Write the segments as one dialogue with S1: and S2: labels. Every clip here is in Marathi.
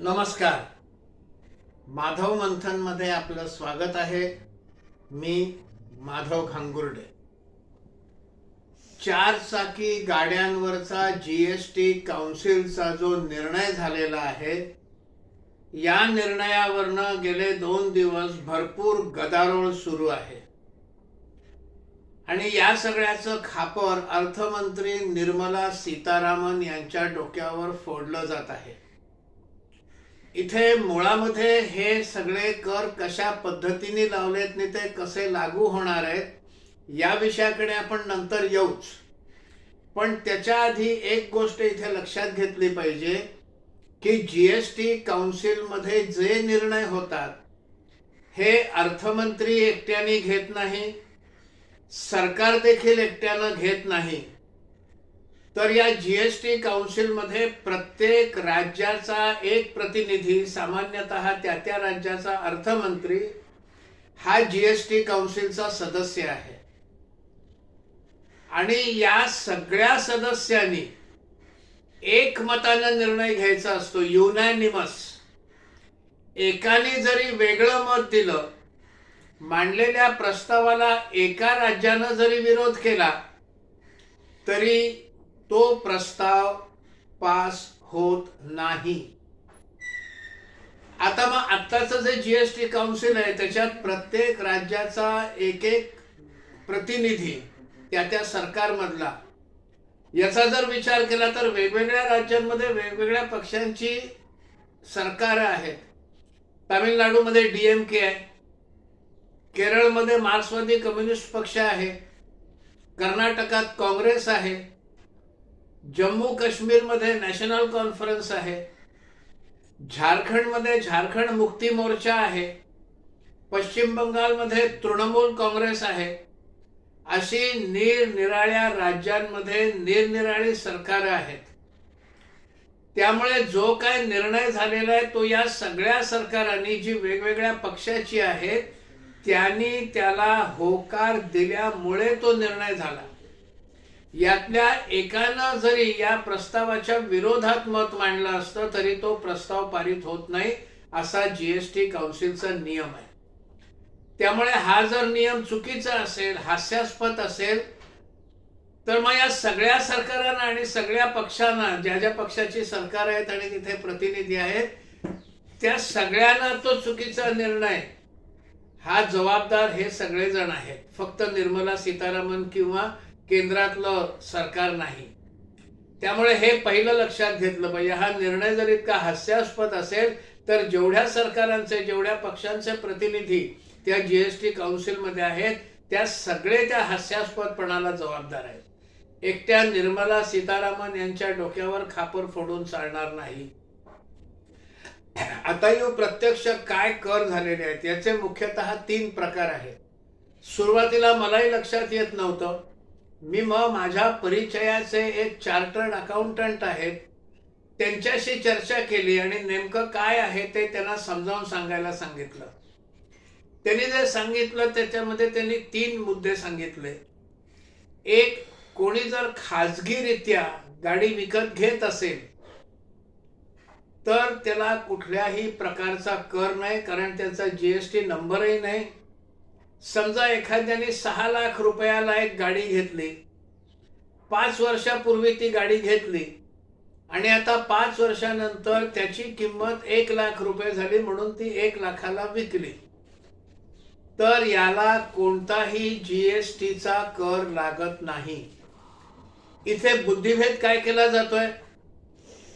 S1: नमस्कार. माधव मंथनमध्ये आपलं स्वागत आहे. मी माधव खांगुर्डे. चार चाकी गाड्यांवरचा जीएसटी काउन्सिलचा जो निर्णय झालेला आहे या निर्णयावरनं गेले दोन दिवस भरपूर गदारोळ सुरू आहे. आणि या सगळ्याचं खापर अर्थमंत्री निर्मला सीतारामन यांच्या डोक्यावर फोडलं जात आहे. इथे मुळामध्ये हे सगळे कर कशा पद्धतीने लावलेत आणि ते कसे लागू होणार आहेत या विषयाकडे आपण नंतर येऊच. पण त्याच्या आधी एक गोष्ट इथे लक्षात घेतली पाहिजे की जी एस टी काउन्सिलमध्ये जे निर्णय होतात हे अर्थमंत्री एकट्याने घेत नाही सरकार देखील एकट्यानं घेत नाही. तर या जीएसटी काउन्सिलमध्ये प्रत्येक राज्याचा एक प्रतिनिधी सामान्यतः त्या त्या राज्याचा अर्थमंत्री हा जीएसटी काउन्सिलचा सदस्य आहे. आणि या सगळ्या सदस्यांनी एकमतानं निर्णय घ्यायचा असतो युनॅनिमस एकाने जरी वेगळं मत दिलं मांडलेल्या प्रस्तावाला एका राज्यानं जरी विरोध केला तरी तो प्रस्ताव पास होत नाही. आता मग आत्ताचं जे जीएसटी काउन्सिल आहे त्याच्यात प्रत्येक राज्याचा एक एक प्रतिनिधी त्या त्या सरकारमधला. याचा जर विचार केला तर वेगवेगळ्या राज्यांमध्ये वेगवेगळ्या पक्षांची सरकार आहेत. तामिळनाडूमध्ये डीएमके आहे. केरळमध्ये मार्क्सवादी कम्युनिस्ट पक्ष आहे. कर्नाटकात काँग्रेस आहे. जम्मू काश्मीरमध्ये नॅशनल कॉन्फरन्स आहे. झारखंडमध्ये झारखंड मुक्ती मोर्चा आहे. पश्चिम बंगालमध्ये तृणमूल काँग्रेस आहे. अशी निरनिराळ्या राज्यांमध्ये निरनिराळी सरकारं आहेत. त्यामुळे जो काय निर्णय झालेला आहे तो या सगळ्या सरकारांनी जी वेगवेगळ्या पक्षाची आहेत त्यांनी त्याला होकार दिल्यामुळे तो निर्णय झाला. यातल्या एकानं जरी या प्रस्तावाच्या विरोधात मत मांडलं असतं तरी तो प्रस्ताव पारित होत नाही असा जीएसटी काउन्सिलचा नियम आहे. त्यामुळे हा जर नियम चुकीचा असेल हास्यास्पद असेल तर मग या सगळ्या सरकारांना आणि सगळ्या पक्षांना ज्या ज्या पक्षाची सरकार आहेत आणि तिथे प्रतिनिधी आहेत त्या सगळ्यांना तो चुकीचा निर्णय. हा जबाबदार हे सगळेजण आहेत. फक्त निर्मला सीतारामन किंवा केंद्रातलं सरकार नाही. त्यामुळे हे पहिलं लक्षात घेतलं पाहिजे. हा निर्णय जर इतका हास्यास्पद असेल तर जेवढ्या सरकारांचे जेवढ्या पक्षांचे प्रतिनिधी त्या जीएसटी काउन्सिलमध्ये आहेत त्या सगळे त्या हास्यास्पदपणाला जबाबदार आहेत. एकट्या निर्मला सीतारामन यांच्या डोक्यावर खापर फोडून चालणार नाही. आता यो प्रत्यक्ष काय कर झालेले आहेत याचे मुख्यतः तीन प्रकार आहेत. सुरुवातीला मलाही लक्षात येत नव्हतं. मी मग माझ्या परिचयाचे एक चार्टर्ड अकाउंटंट आहेत. त्यांच्याशी चर्चा केली आणि नेमकं काय आहे ते त्यांना समजावून सांगायला सांगितलं. त्यांनी जे सांगितलं त्याच्यामध्ये त्यांनी तीन मुद्दे सांगितले. एक कोणी जर खाजगीरित्या गाडी विकत घेत असेल तर त्याला कुठल्याही प्रकारचा कर नाही कारण त्याचा जीएसटी नंबरही नाही. समजा एखाद्याने सहा लाख रुपयाला एक गाडी घेतली पाच वर्षापूर्वी ती गाडी घेतली आणि आता पाच वर्षानंतर त्याची किंमत एक लाख रुपये झाली म्हणून ती एक लाखाला विकली तर याला कोणताही जीएसटीचा कर लागत नाही. इथे बुद्धिभेद काय केला जातोय?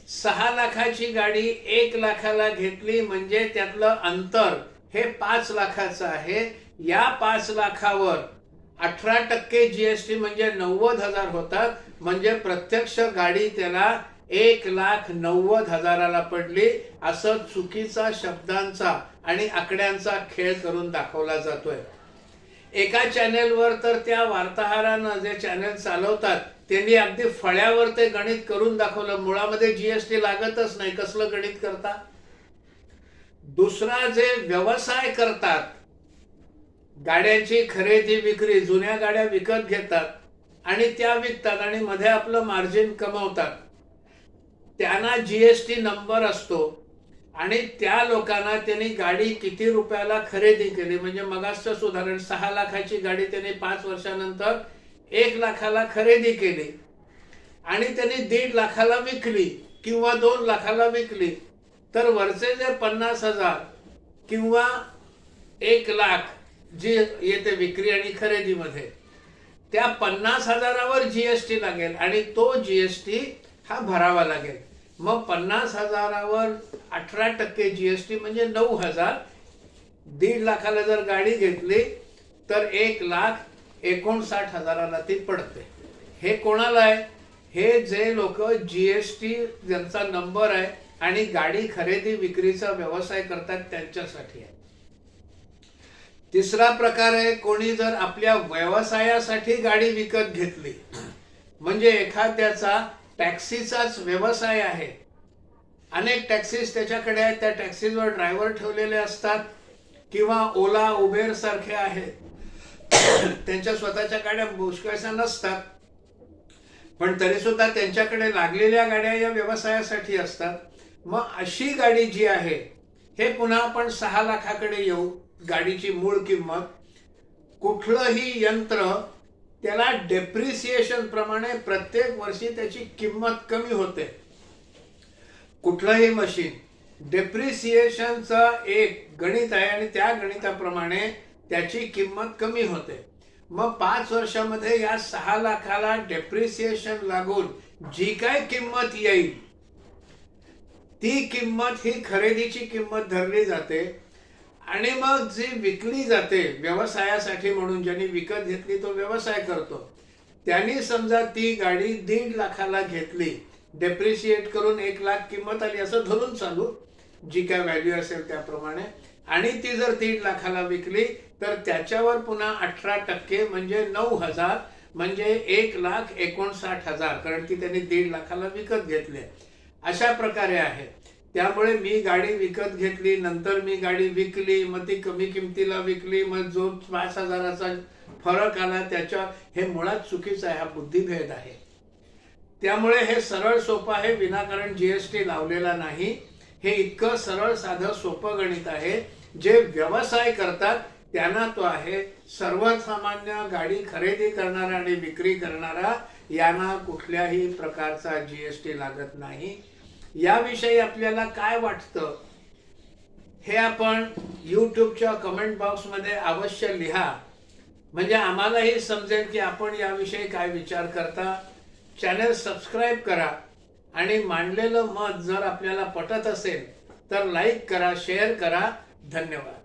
S1: सहा लाखाची गाडी एक लाखाला घेतली म्हणजे त्यातलं अंतर हे पाच लाखाचं आहे. या पाच लाखावर अठरा टक्के जीएसटी म्हणजे नव्वद हजार होतात. म्हणजे प्रत्यक्ष गाडी त्याला एक लाख नव्वद हजाराला पडली. असं चुकीचा शब्दांचा आणि आकड्यांचा खेळ करून दाखवला जातोय. एका चॅनेलवर तर त्या वार्ताहरानं जे चॅनेल चालवतात त्यांनी अगदी फळ्यावर ते गणित करून दाखवलं. मुळामध्ये जीएसटी लागतच नाही. कसलं गणित करता? दुसरा जे व्यवसाय करतात गाड्यांची खरेदी विक्री जुन्या गाड्या विकत घेतात आणि त्या विकतात आणि मध्ये आपलं मार्जिन कमवतात. त्यांना जी एस टी नंबर असतो आणि त्या लोकांना त्यांनी गाडी किती रुपयाला खरेदी केली म्हणजे मगाचंच उदाहरण सहा लाखाची गाडी त्यांनी पाच वर्षानंतर एक लाखाला खरेदी केली आणि त्यांनी दीड लाखाला विकली किंवा दोन लाखाला विकली. तर वरचे जे पन्नास हजार किंवा एक लाख जी येते विक्री आणि खरेदीमध्ये त्या पन्नास हजारावर जीएसटी लागेल आणि तो जीएसटी हा भरावा लागेल. मग पन्नास हजारावर अठरा टक्के जीएसटी म्हणजे नऊ हजार. दीड लाखाला जर गाडी घेतली तर एक लाख एकोणसाठ हजाराला ती पडते. हे कोणाला आहे? हे जे लोक जीएसटी ज्यांचा नंबर आहे आणि गाडी खरेदी विक्रीचा व्यवसाय करतात त्यांच्यासाठी आहे. तिसरा प्रकार आहे कोणी जर आपल्या व्यवसायासाठी गाडी विकत घेतली म्हणजे एखाद्याचा टॅक्सीचाच व्यवसाय आहे. अनेक टॅक्सीज त्याच्याकडे आहेत त्या टॅक्सीजवर ड्रायव्हर ठेवलेले असतात किंवा ओला उबेर सारखे आहेत. त्यांच्या स्वतःच्या गाड्या पुष्कळशा नसतात पण तरी सुद्धा त्यांच्याकडे लागलेल्या गाड्या या व्यवसायासाठी असतात. मग अशी गाडी जी आहे हे पुन्हा आपण सहा लाखाकडे येऊ. गाडीची मूळ किंमत कुठलंही यंत्र त्याला डेप्रिसिएशन प्रमाणे प्रत्येक वर्षी त्याची किंमत कमी होते. कुठलंही मशीन डेप्रिसिएशनचं एक गणित आहे आणि त्या गणिताप्रमाणे त्याची किंमत कमी होते. मग पाच वर्षामध्ये या सहा लाखाला डेप्रिसिएशन लागून जी काय किंमत येईल ती किंमत ही खरेदीची किंमत धरली जाते. आणि मग जी विकली जाते व्यवसायासाठी म्हणून ज्यांनी विकत घेतली तो व्यवसाय करतो. त्यांनी समजा ती गाडी दीड लाखाला घेतली डेप्रिशिएट करून एक लाख किंमत आली असं धरून चालू जी काय व्हॅल्यू असेल त्याप्रमाणे. आणि ती जर दीड लाखाला विकली तर त्याच्यावर पुन्हा अठरा टक्के म्हणजे नऊ हजार म्हणजे एक लाख एकोणसाठ हजार कारण की त्यांनी दीड लाखाला विकत घेतले. अशा प्रकारे आहे. त्यामुळे मी गाडी विकत घेतली नंतर मी गाडी विकली मग ती कमी किमतीला विकली मग जो पाच हजाराचा फरक आला त्याच्या हे मुळात चुकीचं आहे हा बुद्धिभेद आहे. त्यामुळे हे सरळ सोपं आहे विनाकारण जीएसटी लावलेला नाही. हे इतकं सरळ साधं सोपं गणित आहे. जे व्यवसाय करतात त्यांना तो आहे सर्वसामान्य गाडी खरेदी करणारा आणि विक्री करणारा यांना कुठल्याही प्रकारचा जीएसटी लागत नाही. याविषयी आपल्याला काय वाटतं हे आपण यूट्यूबच्या कमेंट बॉक्समध्ये अवश्य लिहा. म्हणजे आम्हालाही समजेल की आपण याविषयी काय विचार करता. चॅनल सबस्क्राईब करा. आणि मांडलेलं मत जर आपल्याला पटत असेल तर लाईक करा शेअर करा. धन्यवाद.